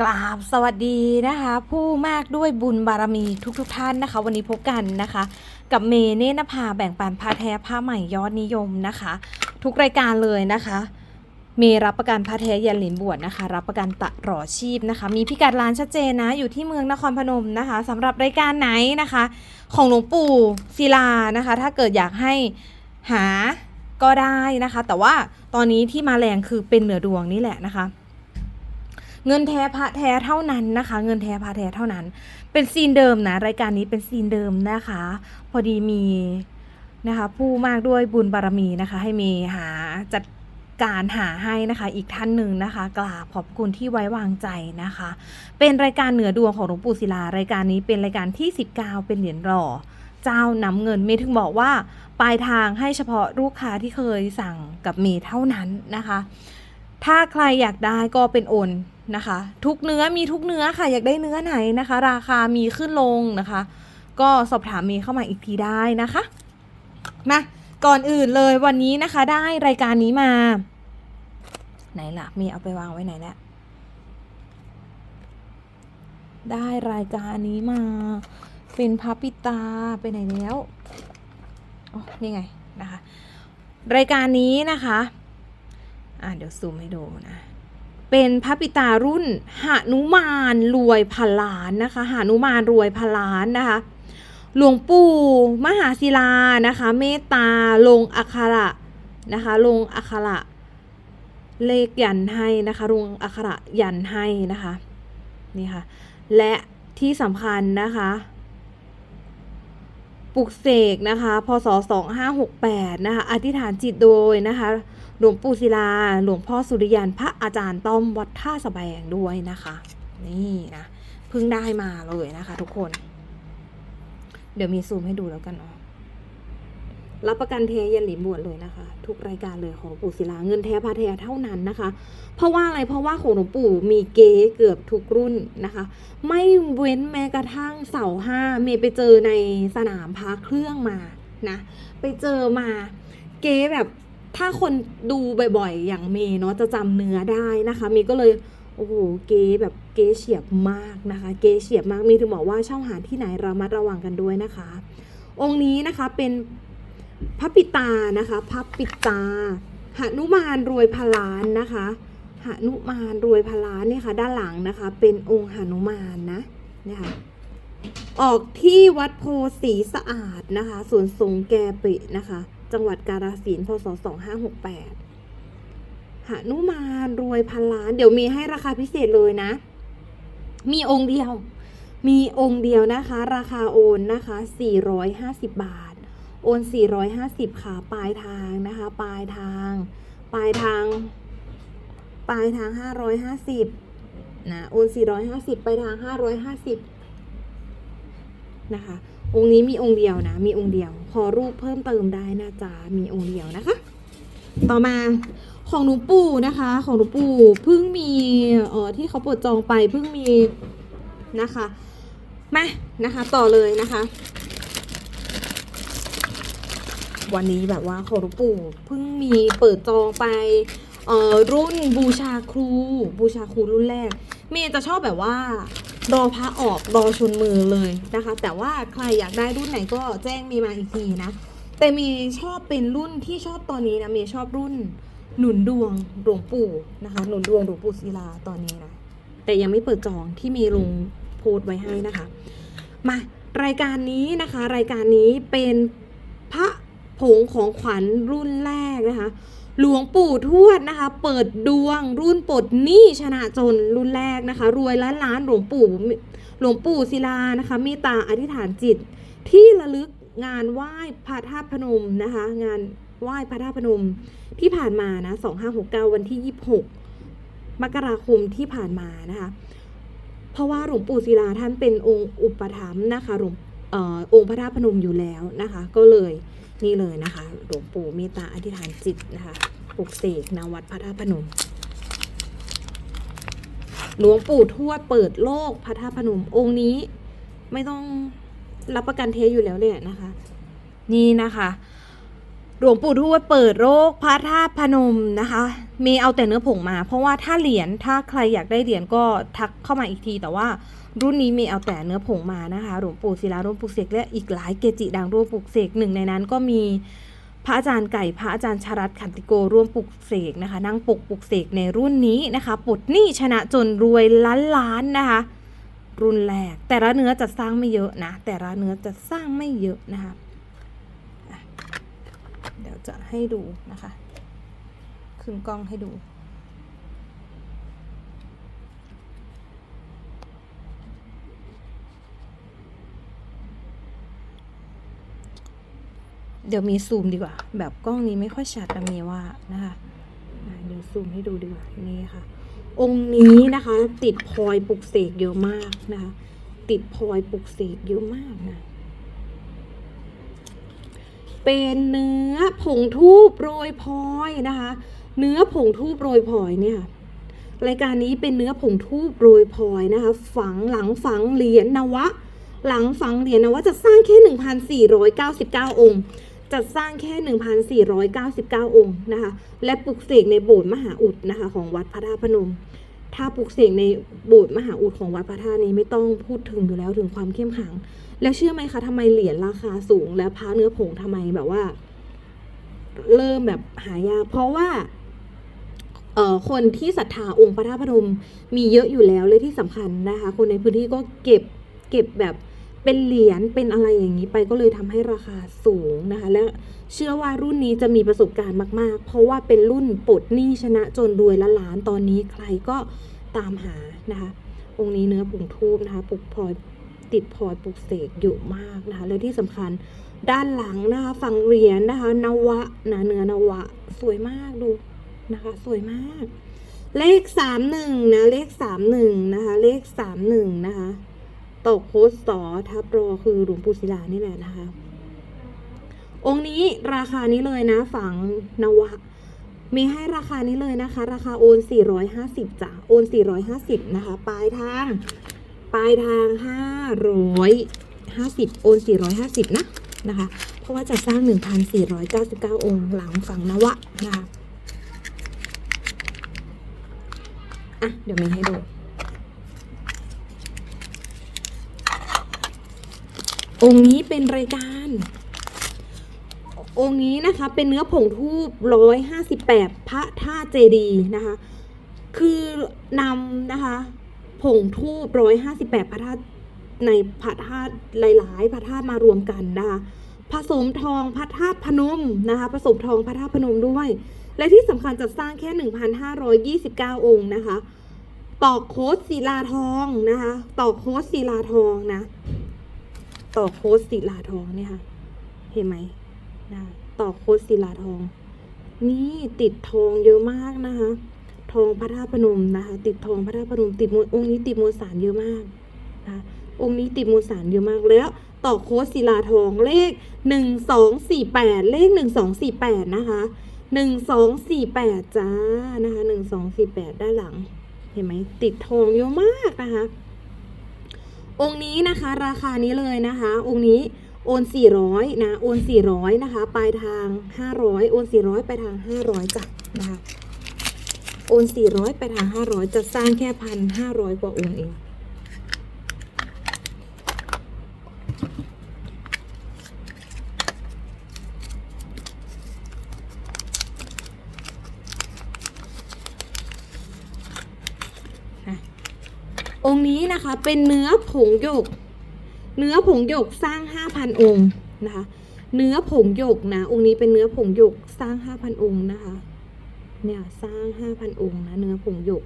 กราบสวัสดีนะคะ ผู้มากด้วยบุญบารมีทุกๆทท่านนะคะ วันนี้พบกันนะคะ กับเมเนนภาแบ่งปันผ้าแท้ผ้าใหม่ยอดนิยมนะคะ ทุกรายการเลยนะคะ เมรับประกันผ้าแท้ยันหลินบวชนะคะ รับประกันตลอชีพนะคะ มีพิกัดร้านชัดเจนนะ อยู่ที่เมืองนครพนมนะคะสำหรับรายการไหนนะคะ ของหลวงปู่ศิลานะคะ ถ้าเกิดอยากให้หาก็ได้นะคะ แต่ว่าตอนนี้ที่มาแรงคือเป็นเหนือดวงนี่แหละนะคะ เงินแท้พระแท้เท่านั้นนะคะ เงินแท้พระแท้เท่านั้น เป็นซีนเดิมนะ รายการนี้เป็นซีนเดิมนะคะ พอดีมีนะคะ ผู้มากด้วยบุญบารมีนะคะ ให้มีหาจัดการหาให้นะคะอีกท่านหนึ่งนะคะกราบขอบคุณที่ไว้วางใจนะคะ เป็นรายการเหนือดวงของหลวงปู่ศิลารายการนี้เป็นรายการที่ 19 เป็นเหรียญหล่อเจ้านำเงินเมย์ถึงบอกว่าปลายทางให้เฉพาะลูกค้าที่เคยสั่งกับเมย์เท่านั้นนะคะ ถ้าใครอยากได้ก็เป็นโอน นะคะ ทุกเนื้อมีทุกเนื้อค่ะ อยากได้เนื้อไหนนะคะ ราคามีขึ้นลงนะคะ ก็สอบถามเมย์เข้ามาอีกทีได้นะคะมาก่อนอื่นเลยวันนี้นะคะได้รายการนี้มา ไหนล่ะมย์เอาไปวางไว้ไหนแล้วได้รายการนี้มา เป็นพับปิตาไปไหนแล้วอ๋อนี่ไงนะคะ รายการนี้นะคะ อะเดี๋ยวซูมให้ดูนะ เป็นพระปิตารุ่นหานุมานรวยพันล้านนะคะหานุมานรวยพันล้านนะคะ หลวงปู่มหาศิลานะคะ เมตตาลงอักขระนะคะ ลงอักขระเลขยันให้นะคะ ลงอักขระยันให้นะคะนี่ค่ะและที่สำคัญนะคะ ลุกเสกนะคะพศ 2568 นะคะอธิษฐานจิตโดยนะคะหลวงปู่ศิลา หลวงพ่อสุริยันพระอาจารย์ต้อมวัดท่าสะแบงด้วยนะคะ นี่นะเพิ่งได้มาเลยนะคะทุกคน เดี๋ยวมีซูมให้ดูแล้วกันเนาะ รับประกันเทยันหลิมบวชเลยนะคะ ทุกรายการเลยของหลวงปู่ศิลาเงินแท้พาแท้เท่านั้นนะคะ เพราะว่าอะไรเพราะว่าของหลวงปู่มีเก๊เกือบทุกรุ่นนะคะ ไม่เว้นแม้กระทั่งเสาห้าเมย์ไปเจอในสนามพาเครื่องมานะไปเจอมาเก๊แบบถ้าคนดูบ่อยๆ อย่างเมย์เนาะจะจำเนื้อได้นะคะ เมย์ก็เลยโอ้โหเก๊แบบเก๊เฉียบมากนะคะ เก๊เฉียบมากเมย์ถึงบอกว่าช่องหาที่ไหนระมัดระวังกันด้วยนะคะ องค์นี้นะคะเป็น พระปิตานะคะพระปิตาหนุมานรวยพลานนะคะหนุมานรวยพลานเนี่ยค่ะด้านหลังนะคะ เป็นองค์หนุมานนะเนี่ยค่ะออกที่วัดโพสีสะอาดนะคะสวนสงแกปินะคะ จังหวัดกาฬสินธุ์พศ2568หานุมานรวยพันล้าน เดี๋ยวมีให้ราคาพิเศษเลยนะ มีองค์เดียว มีองค์เดียวนะคะ ราคาโอนนะคะ 450 บาท โอน 450 ค่ะ ปลายทางนะคะ ปลายทาง ปลายทาง ปลายทาง 550 นะ โอน 450ปลายทาง 550 นะคะ องค์นี้มีองค์เดียวนะ มีองค์เดียว ขอรูปเพิ่มเติมได้นะจ๊ะ มีองค์เดียวนะคะ ต่อมาของหลวงปู่นะคะ ของหลวงปู่เพิ่งมีเอ่อที่เขาเปิดจองไปเพิ่งมีนะคะ มานะคะ ต่อเลยนะคะ วันนี้แบบว่าของหลวงปู่เพิ่งมีเปิดจองไปเอ่อรุ่นบูชาครู บูชาครูรุ่นแรก เมย์จะชอบแบบว่ารอพระออกรอชนมือเลยนะคะ แต่ว่าใครอยากได้รุ่นไหนก็แจ้งเมีมาอีกทีนะ แต่เมีชอบเป็นรุ่นที่ชอบตอนนี้นะเมีชอบรุ่นหนุนดวงหลวงปู่นะคะหนุนดวงหลวงปู่ศิลาตอนนี้นะแต่ยังไม่เปิดจองที่มีลงโพสไว้ให้นะคะ มารายการนี้นะคะ รายการนี้เป็นพระ ผงของขวัญรุ่นแรกนะคะ หลวงปู่ทวดนะคะ เปิดดวงรุ่นปลดหนี้ชนะจนรุ่นแรกนะคะ รวยล้านล้านหลวงปู่หลวงปู่ศิลานะคะเมตตาอธิษฐานจิต ที่ระลึกงานไหว้พระธาตุพนมนะคะ งานไหว้พระธาตุพนมที่ผ่านมานะ2569 วันที่ 26 มกราคมที่ผ่านมานะคะ เพราะว่าหลวงปู่ศิลาท่านเป็นองค์อุปถัมภ์นะคะหลวงอองค์พระธาตุพนมอยู่แล้วนะคะ ก็เลย นี่เลยนะคะหลวงปู่เมตตาอธิษฐานจิตนะคะปลุกเสกนวัดพระธาตุพนม หลวงปู่ทวดเปิดโลกพระธาตุพนมองค์นี้ ไม่ต้องรับประกันเทสอยู่แล้วเลยนะคะ นี่นะคะ หลวงปู่ทวดเปิดโลกพระธาตุพนมนะคะ เมย์เอาแต่เนื้อผงมา เพราะว่าถ้าเหรียญถ้าใครอยากได้เหรียญก็ทักเข้ามาอีกที แต่ว่ารุ่นนี้เมย์เอาแต่เนื้อผงมานะคะหลวงปู่ศิลาร่วมปลุกเสกและอีกหลายเกจิดังร่วมปลุกเสกหนึ่งในนั้นก็มีพระอาจารย์ไก่พระอาจารย์ชรัตขันติโกร่วมปลุกเสกนะคะ นั่งปกปลุกเสกในรุ่นนี้นะคะปลดหนี้ชนะจนรวยล้านล้านนะคะ รุ่นแรก แต่ละเนื้อจะสร้างไม่เยอะนะ แต่ละเนื้อจะสร้างไม่เยอะนะคะเดี๋ยวจะให้ดูนะคะ ขึ้นกล้องให้ดู เดี๋ยวมีซูมดีกว่า แบบกล้องนี้ไม่ค่อยชัดแต่มีว่านะคะอะเดี๋ยวซูมให้ดูดีกว่านี่ค่ะ องค์นี้นะคะ ติดพลอยปลุกเสกเยอะมากนะคะ ติดพลอยปลุกเสกเยอะมากนะเป็นเนื้อผงทูบโรยพลอยนะคะ เนื้อผงทูบโรยพลอยเนี่ยรายการนี้เป็นเนื้อผงทูบโรยพลอยนะคะ ฝังหลังฝังเหรียญนวะ หลังฝังเหรียญนวะจะสร้างแค่ 1,499 องค์จัดสร้างแค่ 1,499 องค์นะคะ และปลุกเสกในโบสถ์มหาอุดนะคะของวัดพระธาตุพนม ถ้าปลุกเสกในโบสถ์มหาอุดของวัดพระธาตุนี้ไม่ต้องพูดถึงอยู่แล้วถึงความเข้มขัง แล้วเชื่อไหมคะทำไมเหรียญราคาสูง และพระเนื้อผงทำไมแบบว่า เริ่มแบบหายาก เพราะว่า คนที่ศรัทธาองค์พระธาตุพนมมีเยอะอยู่แล้วเลยที่สำคัญนะคะ คนในพื้นที่ก็เก็บเก็บแบบเป็นเหรียญเป็นอะไรอย่างนี้ไปก็เลยทำให้ราคาสูงนะคะ และเชื่อว่ารุ่นนี้จะมีประสบการณ์มาก ๆ เพราะว่าเป็นรุ่นปลดหนี้ชนะจนรวยละล้านตอนนี้ใครก็ตามหานะคะ องค์นี้เนื้อผงทูบนะคะปลุกพลอยติดพลอยปลุกเสกเยอะมากนะคะ และที่สำคัญด้านหลังนะคะฝั่งเหรียญนะคะ นวะนะเนื้อนวะ สวยมากดู นะคะ สวยมาก เลขสามหนึ่งนะ เลขสามหนึ่งนะคะ เลขสามหนึ่งนะคะตกโคสสอทับรอคือหลวงปู่ศิลานี่แหละนะคะ องค์นี้ราคานี้เลยนะ ฝังนวะ มีให้ราคานี้เลยนะคะ ราคาโอน 450จ้ะโอน 450 นะคะ ปลายทาง ปลายทาง 550 โอน 450 นะนะคะ เพราะว่าจะสร้าง 1,499 องค์หลังฝังนวะนะคะ อะ เดี๋ยวมีให้ดู องค์นี้เป็นรายการ องค์นี้นะคะ เป็นเนื้อผงทูบร้อยห้าสิบแปดพระธาตุเจดีย์นะคะ คือนำนะคะ ผงทูบร้อยห้าสิบแปดพระธาตุในพระธาตุหลาย ๆ พระธาตุมารวมกันนะคะผสมทองพระธาตุพนมนะคะผสมทองพระธาตุพนมด้วย และที่สำคัญจะสร้างแค่ 1,529 องค์นะคะ ต่อโค้ดศิลาทองนะคะ ต่อโค้ดศิลาทองนะ ต่อโค้ดศิลาทองเนี่ยค่ะ เห็นไหมนะต่อโค้ดศิลาทอง นี่ติดทองเยอะมากนะคะ ทองพระธาตุพนมนะคะ ติดทองพระธาตุพนม ติดมวลองค์นี้ติดมวลสารเยอะมากนะคะองค์นี้ติดมวลสารเยอะมากแล้วต่อโค้ดศิลาทองเลขหนึ่งสองสี่แปดเลขหนึ่งสองสี่แปดนะคะ หนึ่งสองสี่แปดจ้านะคะหนึ่งสองสี่แปดด้านหลัง เห็นไหมติดทองเยอะมากนะคะ องค์นี้นะคะ ราคานี้เลยนะคะ องค์นี้โอน400นะโอน400นะคะปลายทาง500โอน400ไปทาง500จ้ะนะคะโอน400ไปทาง500จะสร้างแค่พันห้าร้อยกว่าองค์เอง องค์นี้นะคะเป็นเนื้อผงหยก เนื้อผงหยกสร้าง 5,000 องค์นะคะเนื้อผงหยกนะองค์นี้เป็นเนื้อผงหยกสร้าง 5,000 องค์นะคะเนี่ยสร้าง 5,000 องค์นะเนื้อผงหยก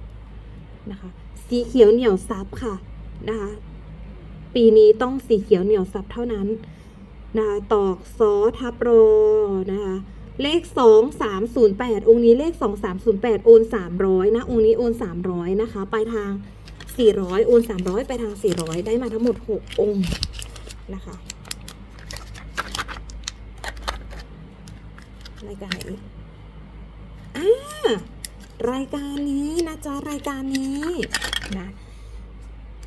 นะคะสีเขียวเหนียวซับค่ะนะคะปีนี้ต้องสีเขียวเหนียวซับเท่านั้นนะคะตอกซอทับโรนะคะเลข 2308 องค์นี้เลข 2308 โอน 300 นะ องค์นี้โอน 300 นะคะ ปลายทาง 400 โอน 300 ไปทาง 400 ได้มาทั้งหมด 6 องค์นะคะรายการไหนอีกอ่ารายการนี้นะจ๊ะ รายการนี้นะ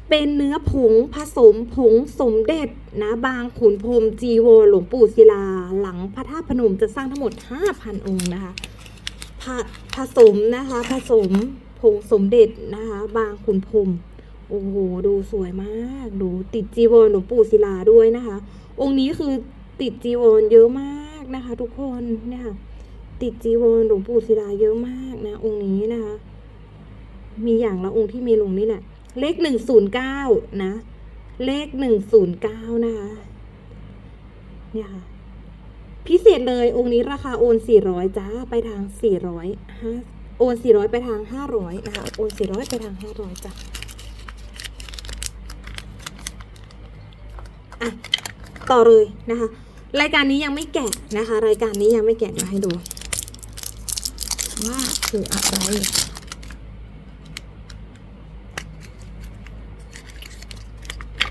เป็นเนื้อผงผสมผงสมเด็จนะบางขุนพรมจีวรหลวงปู่ศิลา หลังพระธาตุพนมจะสร้างทั้งหมด 5,000 องค์นะคะผผผสมนะคะ ผสม ผงสมเด็จนะคะ บางขุนพรมโอ้โห ดูสวยมาก ดูติดจีวรหลวงปู่ศิลาด้วยนะคะ องค์นี้คือติดจีวรเยอะมากนะคะ ทุกคนเนี่ย ติดจีวรหลวงปู่ศิลาเยอะมากนะ องค์นี้นะคะ มีอย่างละองค์ที่มีลงนี่แหละ เลขหนึ่งศูนย์เก้านะ เลขหนึ่งศูนย์เก้านะคะ เนี่ยค่ะ พิเศษเลยองค์นี้ราคาโอนสี่ร้อยจ้า ไปทางสี่ร้อยห้า โอนสี่ร้อยไปทางห้าร้อยนะคะ โอนสี่ร้อยไปทางห้าร้อยจ้ะอะ ต่อเลยนะคะ รายการนี้ยังไม่แกะนะคะ รายการนี้ยังไม่แกะเดี๋ยวให้ดู ว่าคืออะไร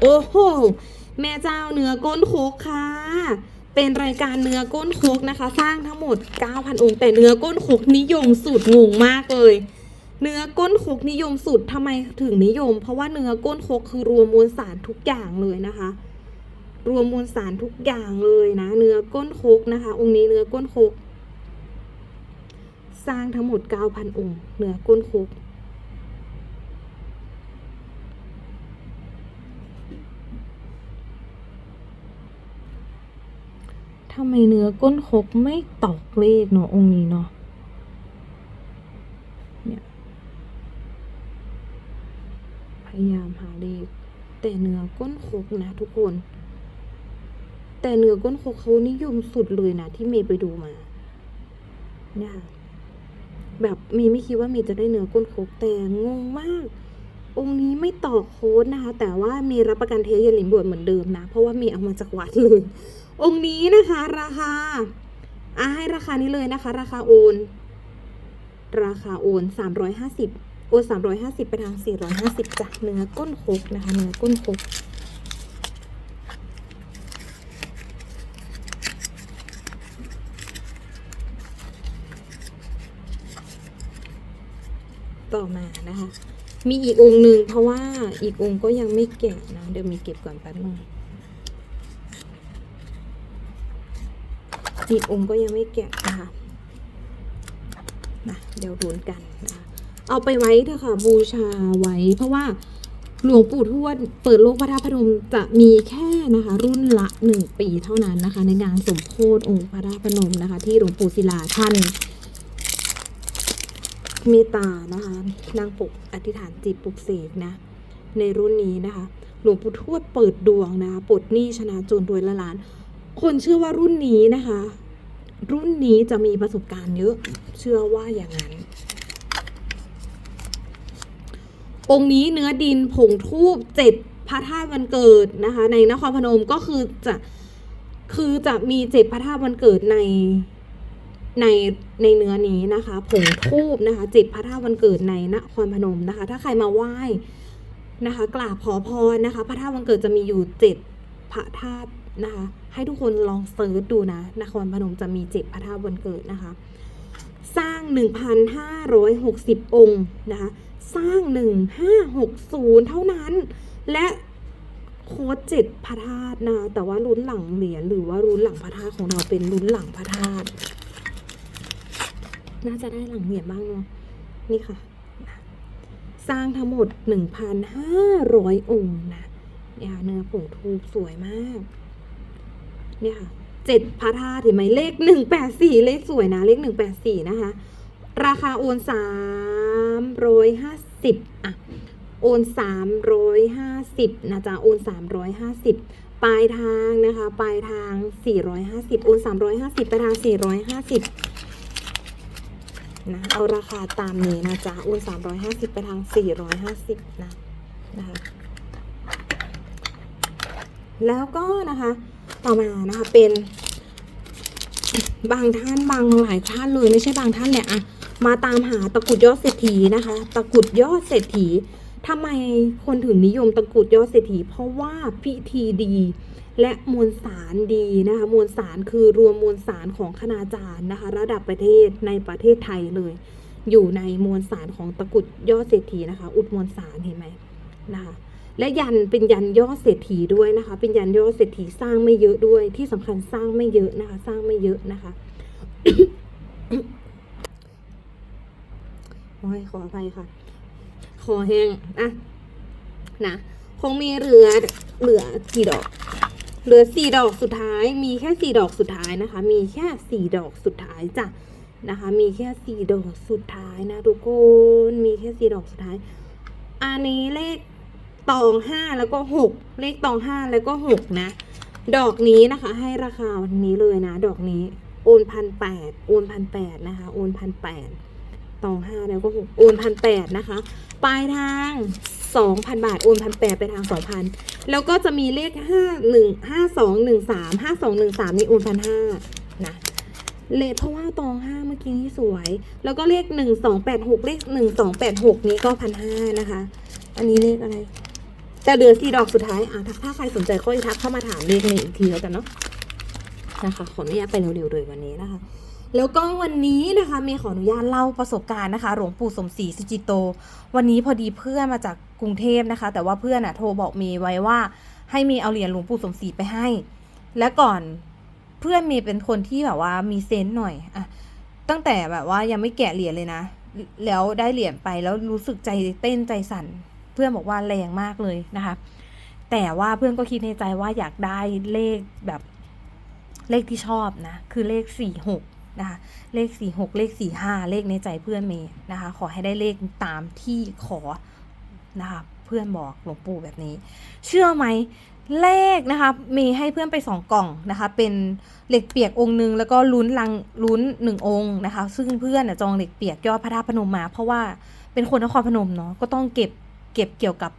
โอ้โห แม่เจ้าเนื้อก้นโคกค่ะ เป็นรายการเนื้อก้นโคกนะคะ สร้างทั้งหมด 9,000 องค์ แต่เนื้อก้นโคกนิยมสุดงงมากเลย เนื้อก้นโคกนิยมสุดทำไมถึงนิยม เพราะว่าเนื้อก้นโคกคือรวมมวลสารทุกอย่างเลยนะคะ รวมมวลสารทุกอย่างเลยนะ เนื้อก้นโคกนะคะ องค์นี้เนื้อก้นโคกสร้างทั้งหมด 9,000 องค์ เนื้อก้นโคก ทำไมเนื้อก้นคกไม่ตอกเลขเนาะองค์นี้เนาะเนี่ยพยายามหาเลขแต่เนื้อก้นคกนะทุกคน แต่เนื้อก้นคกเขานิยมสุดเลยนะที่เมย์ไปดูมา เนี่ยแบบเมย์ไม่คิดว่าเมย์จะได้เนื้อก้นคกแต่งงมากองค์นี้ไม่ต่อโค้ดนะคะ แต่ว่ามีรับประกันเทสยลินบวชเหมือนเดิมนะ เพราะว่ามีเอามาจากวัดเลย องค์นี้นะคะราคาอะให้ราคานี้เลยนะคะ ราคาโอน ราคาโอนสามร้อยห้าสิบโอนสามร้อยห้าสิบไปทางสี่ร้อยห้าสิบจ้ะเนื้อก้นคกนะคะ เนื้อก้นคกต่อมานะคะ มีอีกองค์หนึ่งเพราะว่าอีกองค์ก็ยังไม่แกะนะ เดี๋ยวมีเก็บก่อนแป๊บนึง อีกองค์ก็ยังไม่แกะนะคะนะเดี๋ยวรุนกันนะเอาไปไว้เถอะค่ะบูชาไว้ เพราะว่าหลวงปู่ทวดเปิดโลกพระธาตุพนมจะมีแค่นะคะ รุ่นละหนึ่งปีเท่านั้นนะคะ ในงานสมโพธิองค์พระธาตุพนมนะคะ ที่หลวงปู่ศิลาท่านเมตตานะคะนางปลุกอธิษฐานจิตปลุกเสกนะ ในรุ่นนี้นะคะ หลวงปู่ทวดเปิดดวงนะคะปลดหนี้ชนะจนรวยละล้าน คนเชื่อว่ารุ่นนี้นะคะ รุ่นนี้จะมีประสบการณ์เยอะ เชื่อว่าอย่างนั้น องค์นี้เนื้อดินผงทูบเจ็ดพระธาตุวันเกิดนะคะ ในนครพนมก็คือจะคือจะมีเจ็ดพระธาตุวันเกิดในในในเนื้อนี้นะคะผงทูบนะคะเจิบพระธาตุวันเกิดในนครพนมนะคะ ถ้าใครมาไหว้นะคะ กราบขอพรนะคะ พระธาตุวันเกิดจะมีอยู่เจ็ดพระธาตุนะคะ ให้ทุกคนลองเซิร์ชดูนะ นครพนมจะมีเจ็ดพระธาตุวันเกิดนะคะ สร้าง 1,560 องค์นะคะ สร้าง 1560 เท่านั้น และโค้ดเจ็ดพระธาตุนะคะแต่ว่ารุ่นหลังเหรียญหรือว่ารุ่นหลังพระธาตุของเราเป็นรุ่นหลังพระธาตุน่าจะได้หลังเหรียญบ้างเนาะนี่ค่ะ สร้างทั้งหมด 1,500 องค์นะเนี่ยค่ะเนื้อผงทูบสวยมาก เนี่ยค่ะเจ็ดพระธาตุเห็นไหมเลขหนึ่งแปดสี่เลขสวยนะ เลขหนึ่งแปดสี่นะคะ ราคาโอนสามร้อยห้าสิบอะ โอนสามร้อยห้าสิบนะจ๊ะ โอนสามร้อยห้าสิบปลายทางนะคะ ปลายทางสี่ร้อยห้าสิบโอนสามร้อยห้าสิบไปทางสี่ร้อยห้าสิบนะ เอาราคาตามนี้นะจ๊ะ โอนสามร้อยห้าสิบไปทางสี่ร้อยห้าสิบนะ นะคะ แล้วก็นะคะ ต่อมานะคะเป็น บางท่านบางหลายท่านเลยไม่ใช่บางท่านแหละอะมาตามหาตะกุดยอดเศรษฐีนะคะ ตะกุดยอดเศรษฐีทำไมคนถึงนิยมตะกุดยอดเศรษฐีเพราะว่าพิธีดี และมวลสารดีนะคะมวลสารคือรวมมวลสารของคณาจารย์นะคะ ระดับประเทศในประเทศไทยเลย อยู่ในมวลสารของตะกุดยอดเศรษฐีนะคะ อุดมวลสารเห็นไหมนะคะ และยันเป็นยันยอดเศรษฐีด้วยนะคะ เป็นยันยอดเศรษฐีสร้างไม่เยอะด้วย ที่สำคัญสร้างไม่เยอะนะคะ สร้างไม่เยอะนะคะโอ้ยขออภัยค่ะคอแห้งอะนะคงมีเหลือเหลือกี่ดอก เหลือสี่ดอกสุดท้าย มีแค่สี่ดอกสุดท้ายนะคะ มีแค่สี่ดอกสุดท้ายจ้ะนะคะ มีแค่สี่ดอกสุดท้ายนะทุกคน มีแค่สี่ดอกสุดท้าย อันนี้เลข ตองห้าแล้วก็หกเลขตองห้าแล้วก็หกนะ ดอกนี้นะคะ ให้ราคาวันนี้เลยนะ ดอกนี้โอนพันแปดโอนพันแปดนะคะ โอนพันแปดตองห้าแล้วก็หกโอนพันแปดนะคะ ปลายทางสองพันบาท โอนพันแปดไปทางสองพันแล้วก็จะมีเลขห้าหนึ่งห้าสองหนึ่งสามห้าสองหนึ่งสามนี่โอนพันห้านะเลขเพราะว่าตองห้าเมื่อกี้นี่สวย แล้วก็เลขหนึ่งสองแปดหกเลขหนึ่งสองแปดหกนี้ก็พันห้านะคะ อันนี้เลขอะไร แต่เหลือนสี่ดอกสุดท้ายอะถ้าใครสนใจก็ทักเข้ามาถามเลขนี้อีกทีแล้วกันเนาะนะคะขออนุญาตไปเร็วๆเลยวันนี้นะคะ แล้วก็วันนี้นะคะเมย์ขออนุญาตเล่าประสบการณ์นะคะ หลวงปู่สมศรีสุจิโต วันนี้พอดีเพื่อนมาจากกรุงเทพนะคะ แต่ว่าเพื่อนอะโทรบอกเมย์ไว้ว่า ให้เมย์เอาเหรียญหลวงปู่สมศรีไปให้ และก่อนเพื่อนเมย์เป็นคนที่แบบว่ามีเซนส์หน่อยอะตั้งแต่แบบว่ายังไม่แกะเหรียญเลยนะ แล้วได้เหรียญไปแล้วรู้สึกใจเต้นใจสั่น เพื่อนบอกว่าแรงมากเลยนะคะ แต่ว่าเพื่อนก็คิดในใจว่าอยากได้เลขแบบเลขที่ชอบนะ คือเลขสี่หกนะคะเลขสี่หกเลขสี่ห้าเลขในใจเพื่อนเมย์นะคะ ขอให้ได้เลขตามที่ขอนะคะเพื่อนบอกหลวงปู่แบบนี้ เชื่อไหมเลขนะคะเมย์ให้เพื่อนไปสองกล่องนะคะ เป็นเหล็กเปียกองค์หนึงแล้วก็ลุ้นลังลุ้นหนึ่งองค์นะคะ ซึ่งเพื่อนจองเหล็กเปียกยอดพระธาตุพนมมา เพราะว่าเป็นคนนครพนมเนาะก็ต้องเก็บ เก็บเกี่ยวกับ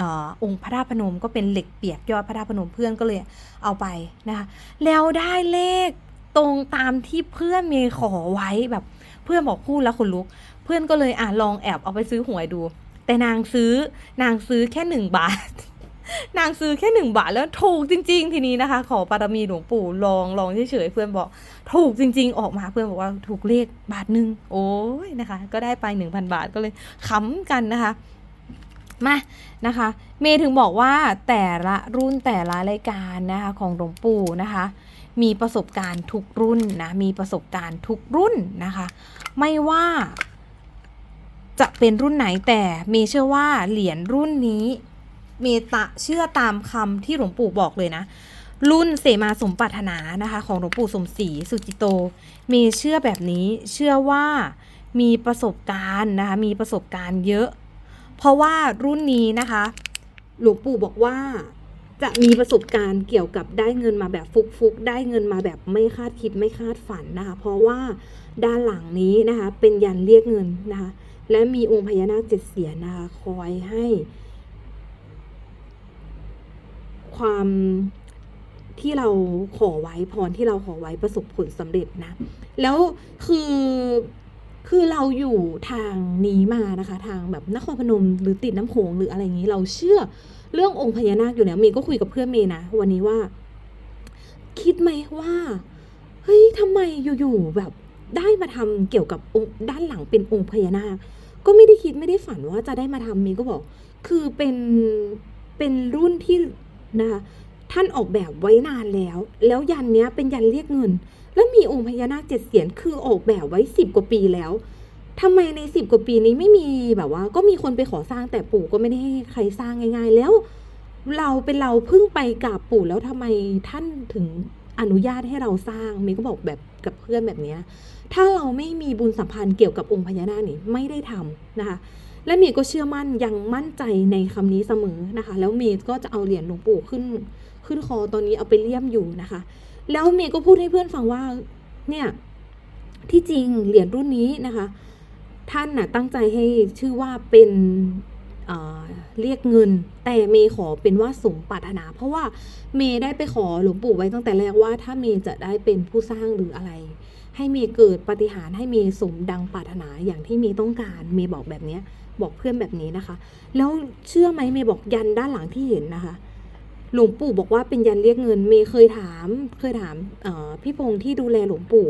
ออองค์พระธาตุพนมก็เป็นเหล็กเปียกยอดพระธาตุพนมเพื่อนก็เลยเอาไปนะคะแล้วได้เลขตรงตามที่เพื่อนเมย์ขอไว้แบบเพื่อนบอกพูดแล้วขนลุก เพื่อนก็เลยอะลองแอบเอาไปซื้อหวยดู แต่นางซื้อนางซื้อแค่หนึ่งบาท นางซื้อแค่หนึ่งบาทแล้วถูกจริง ๆ ทีนี้นะคะ ขอปารมีหลวงปู่ลองลองเฉยๆเพื่อนบอก ถูกจริง ๆ ออกมาเพื่อนบอกว่าถูกเลขบาทหนึ่งโอ้ยนะคะ ก็ได้ไปหนึ่งพันบาทก็เลยขำกันนะคะ มานะคะ เมย์ถึงบอกว่าแต่ละรุ่นแต่ละรายการนะคะของหลวงปู่นะคะ มีประสบการณ์ทุกรุ่นนะมีประสบการณ์ทุกรุ่นนะคะ ไม่ว่าจะเป็นรุ่นไหนแต่เมย์เชื่อว่าเหรียญรุ่นนี้เมตะเชื่อตามคำที่หลวงปู่บอกเลยนะ รุ่นเสมาสมปรารถนานะคะ ของหลวงปู่สมศรีสุจิโต เมย์เชื่อแบบนี้เชื่อว่ามีประสบการณ์นะคะมีประสบการณ์เยอะ เพราะว่ารุ่นนี้นะคะ หลวงปู่บอกว่าจะมีประสบการณ์เกี่ยวกับได้เงินมาแบบฟุกๆ ได้เงินมาแบบไม่คาดคิดไม่คาดฝันนะคะ เพราะว่าด้านหลังนี้นะคะ เป็นยันเรียกเงินนะคะ และมีองค์พญานาคเจ็ดเสียนนะคะ คอยให้ ความที่เราขอไว้พรที่เราขอไว้ประสบผลสำเร็จนะ แล้วคือ คือเราอยู่ทางนี้มานะคะ ทางแบบนครพนมหรือติดน้ำโขงหรืออะไรอย่างนี้เราเชื่อเรื่ององค์พญานาคอยู่แล้วเมย์ก็คุยกับเพื่อนเมย์นะวันนี้ว่า คิดไหมว่าเฮ้ยทำไมอยู่ๆแบบได้มาทำเกี่ยวกับองค์ด้านหลังเป็นองค์พญานาค ก็ไม่ได้คิดไม่ได้ฝันว่าจะได้มาทำเมย์ก็บอก คือเป็นเป็นรุ่นที่นะคะท่านออกแบบไว้นานแล้ว แล้วยันเนี้ยเป็นยันเรียกเงิน แล้วมีองค์พญานาคเจ็ดเสียนคือออกแบบไว้สิบกว่าปีแล้วทำไมในสิบกว่าปีนี้ไม่มีแบบว่า ก็มีคนไปขอสร้างแต่ปู่ก็ไม่ได้ให้ใครสร้างง่าย ๆ แล้ว เราเป็นเราเพิ่งไปกราบปู่แล้วทำไมท่านถึงอนุญาตให้เราสร้างเมย์ก็บอกแบบกับเพื่อนแบบนี้ถ้าเราไม่มีบุญสัมพันธ์เกี่ยวกับองค์พญานาคนี่ไม่ได้ทำนะคะและเมย์ก็เชื่อมั่นยังมั่นใจในคำนี้เสมอนะคะ แล้วเมย์ก็จะเอาเหรียญหลวงปู่ขึ้น ขึ้นคอตอนนี้เอาไปเลี่ยมอยู่นะคะ แล้วเมย์ก็พูดให้เพื่อนฟังว่า เนี่ยที่จริงเหรียญรุ่นนี้นะคะ ท่านน่ะตั้งใจให้ชื่อว่าเป็นเเรียกเงิน แต่เมย์ขอเป็นว่าสมปรารถนา เพราะว่าเมย์ได้ไปขอหลวงปู่ไว้ตั้งแต่แรกว่า ถ้าเมย์จะได้เป็นผู้สร้างหรืออะไร ให้เมย์เกิดปาฏิหารย์ให้เมย์สมดังปรารถนาอย่างที่เมย์ต้องการ เมย์บอกแบบนี้บอกเพื่อนแบบนี้นะคะ แล้วเชื่อไหมเมย์บอกยันด้านหลังที่เห็นนะคะ หลวงปู่บอกว่าเป็นยันเรียกเงิน เมย์เคยถาม เคยถามพี่พงษ์ที่ดูแลหลวงปู่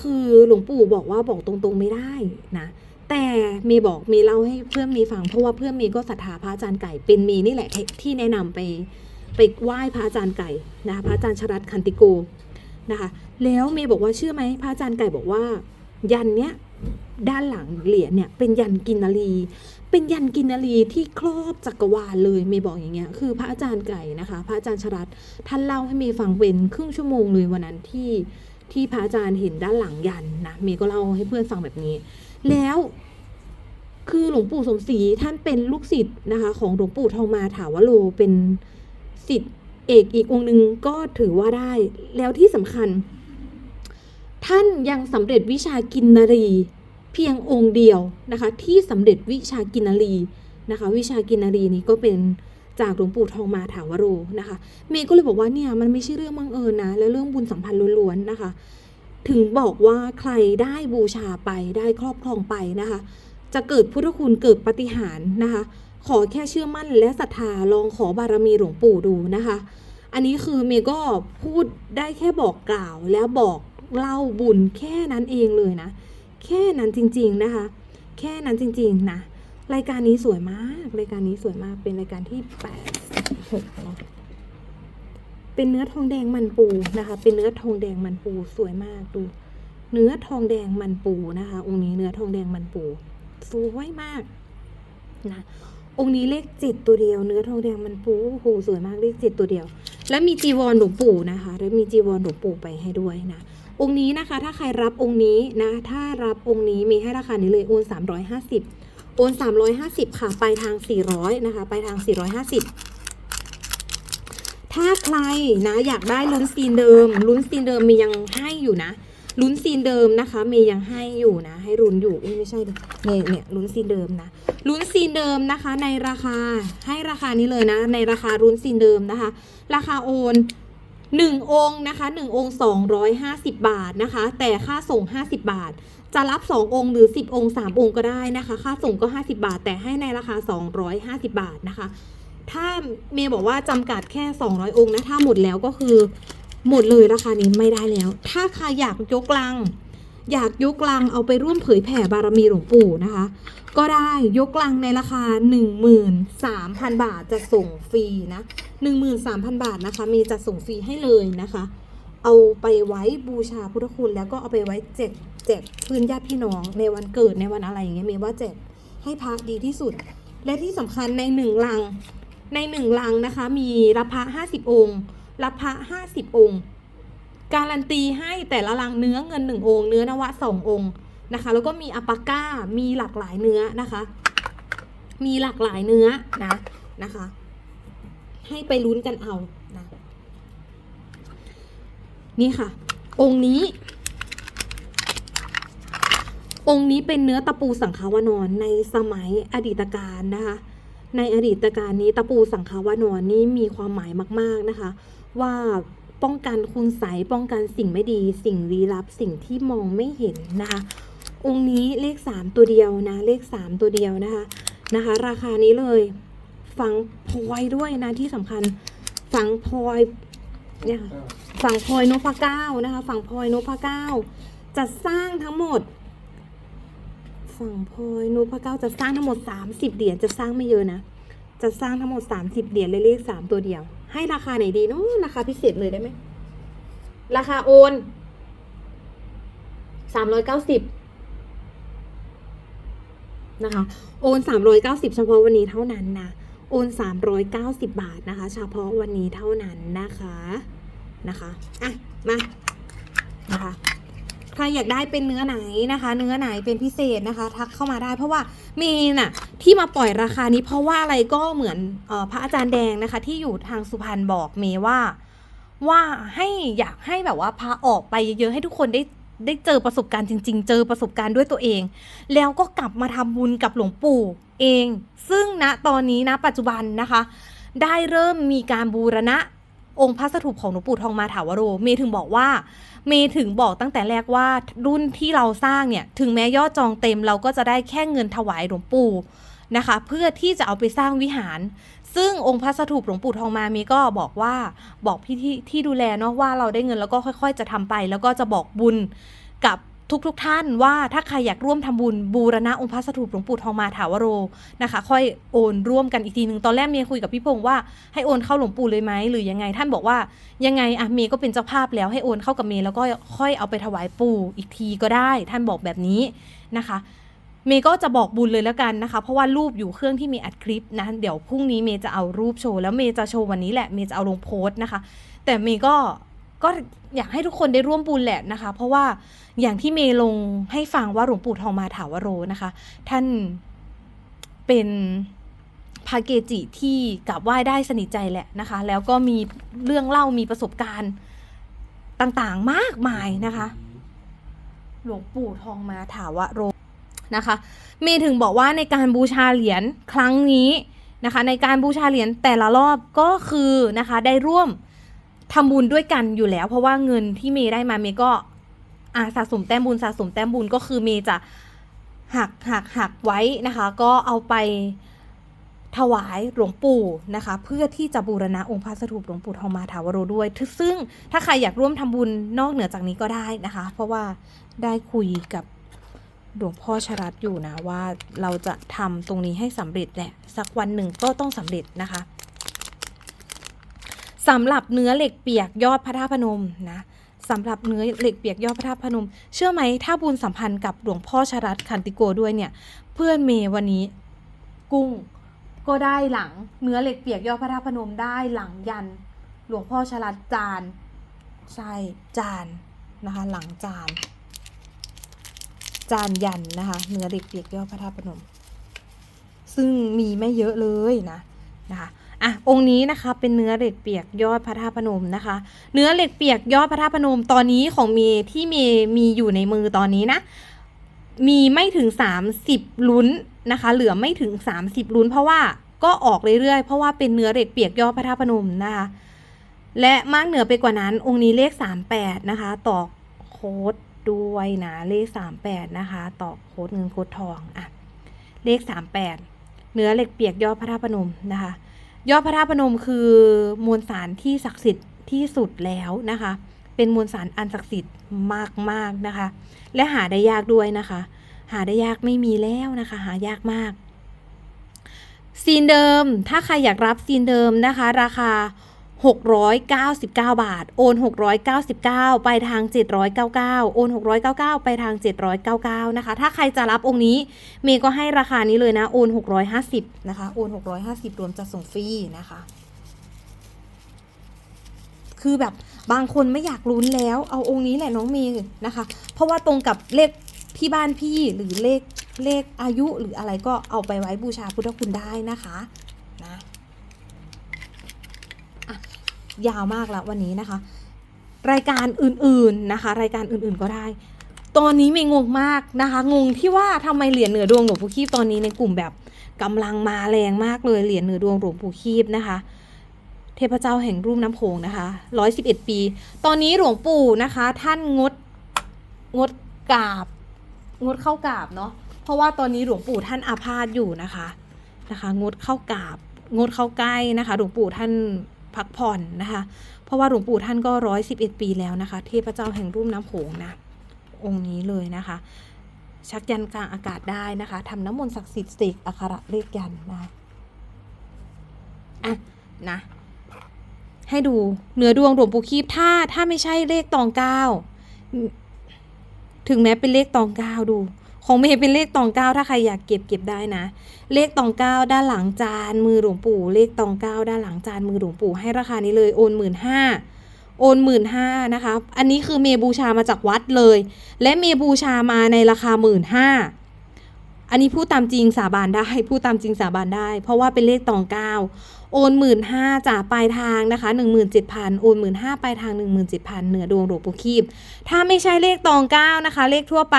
คือหลวงปู่บอกว่าบอกตรงๆไม่ได้นะแต่เมย์บอกเมย์เล่าให้เพื่อนเมย์ฟังเพราะว่าเพื่อนเมย์ก็ศรัทธาพระอาจารย์ไก่เป็นเมย์นี่แหละที่แนะนำไปไปไหว้พระอาจารย์ไก่นะคะพระอาจารย์ชรัตคันติโกนะคะแล้วเมย์บอกว่าเชื่อไหมพระอาจารย์ไก่บอกว่า ยันเนี้ยด้านหลังเหรียญเนี่ยเป็นยันกินนารี เป็นยันกินารีที่ครอบจักรวาลเลยเมย์บอกอย่างเงี้ยคือพระอาจารย์ไก่นะคะ พระอาจารย์ชรัตท่านเล่าให้เมย์ฟังเป็นครึ่งชั่วโมงเลยวันนั้นที่ที่พระอาจารย์เห็นด้านหลังยันนะเมย์ก็เล่าให้เพื่อนฟังแบบนี้ แล้วคือหลวงปู่สมศรีท่านเป็นลูกศิษย์นะคะ ของหลวงปู่ทองมาถาวโรเป็นศิษย์เอกอีกองค์หนึ่งก็ถือว่าได้ แล้วที่สำคัญ ท่านยังสำเร็จวิชากินนารี เพียงองค์เดียวนะคะที่สำเร็จวิชากินารีนะคะวิชากินารีนี้ก็เป็นจากหลวงปู่ทองมาถาวโรนะคะเมย์ก็เลยบอกว่าเนี่ยมันไม่ใช่เรื่องบังเอิญนะและเรื่องบุญสัมพันธ์ล้วนๆนะคะ ถึงบอกว่าใครได้บูชาไปได้ครอบครองไปนะคะ จะเกิดพุทธคุณเกิดปฏิหารนะคะ ขอแค่เชื่อมั่นและศรัทธาลองขอบารมีหลวงปู่ดูนะคะ อันนี้คือเมย์ก็พูดได้แค่บอกกล่าวแล้วบอกเล่าบุญแค่นั้นเองเลยนะ แค่นั้นจริง ๆนะคะ แค่นั้นจริง ๆ นะ รายการนี้สวยมาก รายการนี้สวยมาก เป็นรายการที่แปดหกเนาะเป็นเนื้อทองแดงมันปูนะคะ เป็นเนื้อทองแดงมันปูสวยมากดู เนื้อทองแดงมันปูนะคะ องค์นี้เนื้อทองแดงมันปูสวยมากนะองค์นี้เลขเจ็ดตัวเดียว เนื้อทองแดงมันปูโหสวยมากเลขเจ็ดตัวเดียว และมีจีวรหลวงปู่นะคะ และมีจีวรหลวงปู่ไปให้ด้วยนะ องค์นี้นะคะ ถ้าใครรับองค์นี้นะ ถ้ารับองค์นี้มีให้ราคานี้เลยโอนสามร้อยห้าสิบโอนสามร้อยห้าสิบค่ะ ไปทางสี่ร้อยนะคะ ไปทางสี่ร้อยห้าสิบถ้าใครนะอยากได้ลุ้นซีนเดิม ลุ้นซีนเดิมมียังให้อยู่นะ ลุ้นซีนเดิมนะคะเมย์ยังให้อยู่นะ ให้ลุ้นอยู่อุ๊ยไม่ใช่ดิเนี่ยเนี่ยลุ้นซีนเดิมนะ ลุ้นซีนเดิมนะคะ ในราคาให้ราคานี้เลยนะ ในราคาลุ้นซีนเดิมนะคะ ราคาโอน หนึ่งองค์นะคะหนึ่งองค์สองร้อยห้าสิบบาทนะคะ แต่ค่าส่งห้าสิบบาท จะรับสององค์หรือสิบองค์สามองค์ก็ได้นะคะ ค่าส่งก็ห้าสิบาท แต่ให้ในราคาสองร้อยห้าสิบาทนะคะ ถ้าเมย์บอกว่าจำกัดแค่ 200 องค์นะ ถ้าหมดแล้วก็คือหมดเลยราคานี้ไม่ได้แล้ว ถ้าใครอยากยกลัง อยากยกลังเอาไปร่วมเผยแผ่บารมีหลวงปู่นะคะ ก็ได้ยกลังในราคา 13,000 บาทจะส่งฟรีนะ 13,000 บาทนะคะ มีจะส่งฟรีให้เลยนะคะ เอาไปไว้บูชาพุทธคุณ แล้วก็เอาไปไว้แจกแจกเพื่อนญาติพี่น้องในวันเกิดในวันอะไรอย่างเงี้ยมย์ว่าแจกให้พระดีที่สุด และที่สำคัญในหนึ่งลังในหนึ่งลังนะคะ มีรับพระห้าสิบองค์รับพระห้าสิบองค์ การันตีให้แต่ละลังเนื้อเงินหนึ่งองค์ เนื้อนวะสององค์นะคะ แล้วก็มีอัปปาก้า มีหลากหลายเนื้อนะคะ มีหลากหลายเนื้อนะนะคะ ให้ไปลุ้นกันเอานะนี่ค่ะ องค์นี้ องค์นี้เป็นเนื้อตะปูสังขาวานอนในสมัยอดีตการนะคะในอดีตการนี้ตะปูสังขาวานอนนี่มีความหมายมาก ๆนะคะ ว่า ป้องกันคุณใสป้องกันสิ่งไม่ดี สิ่งลี้ลับสิ่งที่มองไม่เห็นนะคะ องค์นี้เลขสามตัวเดียวนะ เลขสามตัวเดียวนะคะนะคะ ราคานี้เลย ฝังพลอยด้วยนะที่สำคัญฝังพลอยเนี่ยฝังพลอยนพเก้านะคะฝังพลอยนพเก้าจะสร้างทั้งหมดฝั่งพลอยนพเก้าจะสร้างทั้งหมด 30 เหรียญจะสร้างไม่เยอะนะ จะสร้างทั้งหมด 30 เหรียญเลยเลขสามตัวเดียว ให้ราคาไหนดีเนาะราคาพิเศษเลยได้ไหม ราคาโอนสามร้อยเก้าสิบนะคะ โอนสามร้อยเก้าสิบเฉพาะวันนี้เท่านั้นนะ โอนสามร้อยเก้าสิบบาทนะคะ เฉพาะวันนี้เท่านั้นนะคะ นะคะ อะ มา นะคะ ใครอยากได้เป็นเนื้อไหนนะคะ เนื้อไหนเป็นพิเศษนะคะ ทักเข้ามาได้ เพราะว่าเมย์น่ะที่มาปล่อยราคานี้เพราะว่าอะไรก็เหมือนออพระอาจารย์แดงนะคะ ที่อยู่ทางสุพรรณบอกเมย์ว่า ว่าให้อยากให้แบบว่าพาออกไปเยอะๆให้ทุกคนได้ได้เจอประสบการณ์จริง ๆ เจอประสบการณ์ด้วยตัวเอง แล้วก็กลับมาทำบุญกับหลวงปู่เอง ซึ่งณตอนนี้นะปัจจุบันนะคะ ได้เริ่มมีการบูรณะ องค์พระสถูปของหลวงปู่ทองมาถาวโร เมย์ถึงบอกว่า เมย์ถึงบอกตั้งแต่แรกว่ารุ่นที่เราสร้างเนี่ย ถึงแม้ยอดจองเต็มเราก็จะได้แค่เงินถวายหลวงปู่นะคะ เพื่อที่จะเอาไปสร้างวิหาร ซึ่งองค์พระสถูปหลวงปู่ทองมาเมย์ก็บอกว่าบอกพี่ที่ที่ดูแลเนาะว่าเราได้เงินแล้วก็ค่อย ๆ จะทำไป แล้วก็จะบอกบุญกับ ทุกทุกๆท่านว่าถ้าใครอยากร่วมทำบุญบูรณะองค์พระสถูปหลวงปู่ทองมาถาวโรนะคะ ค่อยโอนร่วมกันอีกทีหนึ่งตอนแรกเมย์คุยกับพี่พงษ์ว่าให้โอนเข้าหลวงปู่เลยไหมหรือยังไงท่านบอกว่ายังไงอะเมย์ก็เป็นเจ้าภาพแล้วให้โอนเข้ากับเมย์แล้วก็ค่อยเอาไปถวายปู่อีกทีก็ได้ ท่านบอกแบบนี้นะคะเมย์ก็จะบอกบุญเลยแล้วกันนะคะ เพราะว่ารูปอยู่เครื่องที่เมย์อัดคลิปนะเดี๋ยวพรุ่งนี้เมย์จะเอารูปโชว์แล้วเมย์จะโชว์วันนี้แหละเมย์จะเอาลงโพสต์นะคะ แต่เมย์ก็ก็อยากให้ทุกคนได้ร่วมบุญแหละนะคะ เพราะว่า อย่างที่เมย์ลงให้ฟังว่าหลวงปู่ทองมาถาวโรนะคะ ท่านเป็นพระเกจิที่กราบไหว้ได้สนิทใจแหละนะคะ แล้วก็มีเรื่องเล่ามีประสบการณ์ต่างๆมากมายนะคะ หลวงปู่ทองมาถาวโรนะคะ เมย์ถึงบอกว่าในการบูชาเหรียญครั้งนี้นะคะ ในการบูชาเหรียญแต่ละรอบก็คือนะคะได้ร่วมทำบุญด้วยกันอยู่แล้ว เพราะว่าเงินที่เมย์ได้มาเมย์ก็ อ่าสะสมแต้มบุญสะสมแต้มบุญก็คือเมย์จะหักหักหักไว้นะคะ ก็เอาไปถวายหลวงปู่นะคะ เพื่อที่จะบูรณะองค์พระสถูปหลวงปู่ทองมาถาวโรด้วย ซึ่งถ้าใครอยากร่วมทำบุญนอกเหนือจากนี้ก็ได้นะคะ เพราะว่าได้คุยกับหลวงพ่อชรัตอยู่นะว่าเราจะทำตรงนี้ให้สำเร็จแหละสักวันหนึ่งก็ต้องสำเร็จนะคะสำหรับเนื้อเหล็กเปียกยอดพระธาตุพนมนะ สำหรับเนื้อเหล็กเปียกยอดพระธาตุพนม เชื่อไหมถ้าบุญสัมพันธ์กับหลวงพ่อชรัตขันติโกด้วยเนี่ย เพื่อนเมย์วันนี้กุ้งก็ได้หลังเนื้อเหล็กเปียกยอดพระธาตุพนมได้หลังยัน หลวงพ่อชรัตจานใช่จานนะคะ หลังจาน จานยันนะคะเนื้อเหล็กเปียกยอดพระธาตุพนม ซึ่งมีไม่เยอะเลยนะนะคะ อะองค์นี้นะคะเป็นเนื้อเหล็กเปียกยอดพระธาตุพนมนะคะ เนื้อเหล็กเปียกยอดพระธาตุพนมตอนนี้ของเมย์ที่เมย์มีอยู่ในมือตอนนี้นะ มีไม่ถึง 30 ลุ้นนะคะ เหลือไม่ถึง 30 ลุ้น เพราะว่าก็ออกเรื่อยๆเพราะว่าเป็นเนื้อเหล็กเปียกยอดพระธาตุพนมนะคะ และมากเหนือไปกว่านั้น องค์นี้เลข 38 นะคะ ต่อโค้ดด้วยนะเลข 38 นะคะ ต่อโค้ดเงินโค้ดทองอะเลข 38 เนื้อเหล็กเปียกยอดพระธาตุพนมนะคะ ยอดพระธาตุพนมคือมวลสารที่ศักดิ์สิทธิ์ที่สุดแล้วนะคะ เป็นมวลสารอันศักดิ์สิทธิ์มากๆนะคะ และหาได้ยากด้วยนะคะ หาได้ยากไม่มีแล้วนะคะ หายากมากซีนเดิม ถ้าใครอยากรับซีนเดิมนะคะ ราคา 699 บาท โอน 699 ไปทาง 799 โอน 699 ไปทาง 799 นะคะ ถ้าใครจะรับองค์นี้ เมย์ก็ให้ราคานี้เลยนะ โอน 650 นะคะ โอน 650 รวมจัดส่งฟรีนะคะ คือแบบบางคนไม่อยากลุ้นแล้ว เอาองค์นี้แหละน้องเมย์นะคะ เพราะว่าตรงกับเลขที่บ้านพี่หรือเลขเลขอายุหรืออะไรก็เอาไปไว้บูชาพุทธคุณได้นะคะนะอะ ยาวมากแล้ววันนี้นะคะ รายการอื่นๆนะคะ รายการอื่นๆก็ได้ ตอนนี้เมย์งงมากนะคะ งงที่ว่าทำไมเหรียญเหนือดวงหลวงปู่คีบตอนนี้ในกลุ่มแบบกำลังมาแรงมากเลยเหรียญเหนือดวงหลวงปู่คีบนะคะ เทพเจ้าแห่งรุ่มน้ำโขงนะคะร้อยสิบเอ็ดปี ตอนนี้หลวงปู่นะคะ ท่านงดงดกราบ งดเข้ากราบเนาะเพราะว่าตอนนี้หลวงปู่ท่านอาพาธอยู่นะคะนะคะ งดเข้ากราบงดเข้าใกล้นะคะ หลวงปู่ท่าน พักผ่อนนะคะ เพราะว่าหลวงปู่ท่านก็ร้อยสิบเอ็ดปีแล้วนะคะ เทพเจ้าแห่งรุ่มน้ำโขงนะ องค์นี้เลยนะคะ ชักยันกลางอากาศได้นะคะทำน้ำมนต์ศักดิ์สิทธิ์เสกอักขระเลขยันนะคะอะนะให้ดูเนื้อดวงหลวงปู่คีบถ้าถ้าไม่ใช่เลขตองเก้าถึงแม้เป็นเลขตองเก้าดู ของเมย์เป็นเลขตองเก้าถ้าใครอยากเก็บเก็บได้นะ เลขตองเก้าด้านหลังจานมือหลวงปู่ เลขตองเก้าด้านหลังจานมือหลวงปู่ให้ราคานี้เลยโอนหมื่นห้าโอนหมื่นห้านะคะ อันนี้คือเมบูชามาจากวัดเลย และเมบูชามาในราคาหมื่นห้าอันนี้พูดตามจริงสาบานได้พูดตามจริงสาบานได้ เพราะว่าเป็นเลขตองเก้า โอนหมื่นห้าจากปลายทางนะคะหนึ่งหมื่นเจ็ดพันโอนหมื่นห้าปลายทางหนึ่งหมื่นเจ็ดพันเหนือดวงหลวงปู่คีบ ถ้าไม่ใช่เลขตองเก้านะคะ เลขทั่วไป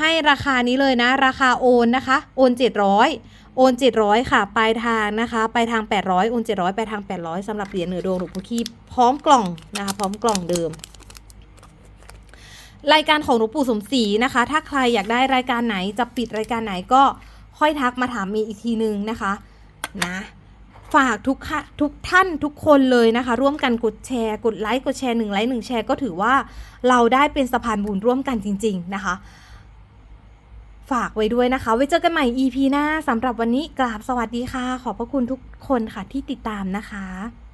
ให้ราคานี้เลยนะ ราคาโอนนะคะ โอนเจ็ดร้อยโอนเจ็ดร้อยค่ะ ปลายทางนะคะ ปลายทางแปดร้อยโอนเจ็ดร้อยปลายทางแปดร้อยสำหรับเหรียญเหนือดวงหลวงปู่คีบ พร้อมกล่องนะคะ พร้อมกล่องเดิมรายการของหลวงปู่สมศรีนะคะ ถ้าใครอยากได้รายการไหนจะปิดรายการไหนก็ค่อยทักมาถามมย์อีกทีนึงนะคะ นะ ฝากทุกทุกท่านทุกคนเลยนะคะ ร่วมกันกดแชร์ กดไลค์กดแชร์หนึ่งไลค์หนึ่งแชร์ก็ถือว่าเราได้เป็นสะพานบุญร่วมกันจริง ๆ นะคะ ฝากไว้ด้วยนะคะ ไว้เจอกันใหม่ EP หน้าสำหรับวันนี้กราบสวัสดีค่ะ ขอบพระคุณทุกคนค่ะที่ติดตามนะคะ